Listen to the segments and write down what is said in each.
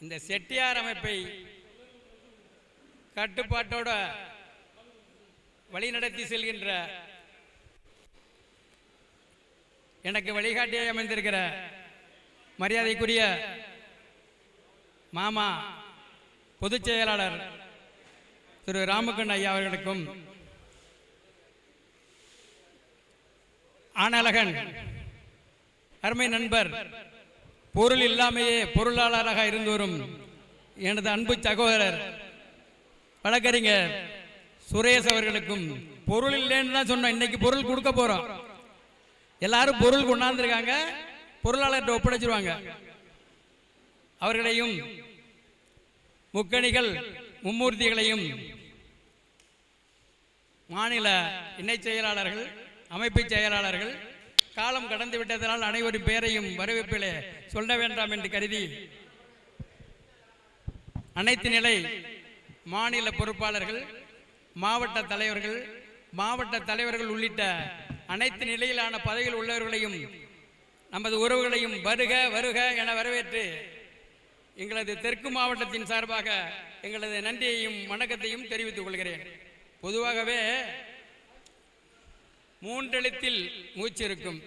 இந்த செட்டியார் அமைப்பை கட்டுப்பாட்டோட வழிநடத்தி செல்கின்ற எனக்கு வழிகாட்டியாக அமைந்திருக்கிற மரியாதைக்குரிய மாமா பொதுச் செயலாளர் திரு ராமகண்ண ஐயா அவர்களுக்கும் ஆனழகன் அருமை நண்பர் பொருள் இல்லாமையே பொருளாளராக இருந்து வரும் எனது அன்பு சகோதரர் வழக்கறிஞர் சுரேஷ் அவர்களுக்கும் பொருள் இல்லைன்னு தான் சொன்னோம். இன்னைக்கு பொருள் கொடுக்க போகிறோம் எல்லாரும் பொருள் கொண்டாந்துருக்காங்க. பொருளாளர்கிட்ட ஒப்படைச்சிருவாங்க. அவர்களையும் முக்கணிகள் மும்மூர்த்திகளையும் மாநில இணைச் செயலாளர்கள் அமைப்பு செயலாளர்கள் காலம் கடந்து விட்டதனால் அனைவரும் பேரையும் வரவேற்பிலே சொல்ல வேண்டாம் என்று கருதி அனைத்து நிலை மாநில பொறுப்பாளர்கள் மாவட்ட தலைவர்கள் மாவட்ட தலைவர்கள் உள்ளிட்ட அனைத்து நிலையிலான பதவியில் உள்ளவர்களையும் நமது உறவுகளையும் வருக வருக என வரவேற்று எங்களது தெற்கு மாவட்டத்தின் சார்பாக எங்களது நன்றியையும் வணக்கத்தையும் தெரிவித்துக் கொள்கிறேன். பொதுவாகவே மூன்றெழுத்தில் மூச்சு இருக்கும்.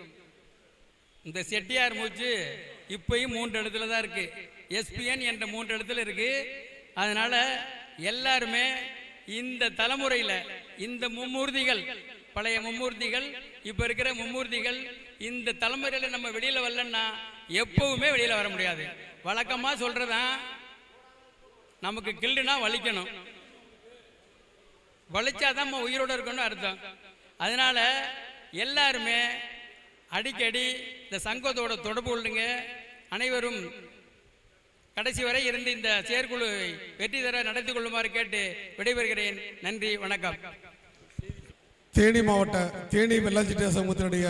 இந்த செட்டியார் மூச்சு இப்பயும் மூன்று இடத்துல தான் இருக்கு எஸ்பிஎன் என்ற மூன்று எழுத்துல இருக்கு. அதனால எல்லாருமே இந்த தலைமுறையில் இந்த மும்மூர்த்திகள் பழைய மும்மூர்த்திகள் இப்போ இருக்கிற மும்மூர்த்திகள் இந்த தலைமுறையில் நம்ம வெளியில் வரலன்னா எப்பவுமே வெளியில் வர முடியாது. வழக்கமாக சொல்கிறதான் நமக்கு கில்டுனா வலிக்கணும். வலிச்சாதான் நம்ம உயிரோட இருக்கணும்னு அர்த்தம். அதனால் எல்லாருமே அடிக்கடி இந்த சங்கத்தோட தொடர்பு கொள்ளுங்க. அனைவரும் கடைசி வரை இருந்து இந்த செயற்குழுவை வெற்றி தர நடத்தி கொள்ளுமாறு கேட்டு விடைபெறுகிறேன். நன்றி வணக்கம். தேனி மாவட்ட தேனி வெள்ளாஞ்சிட்டிய சமூகத்தினுடைய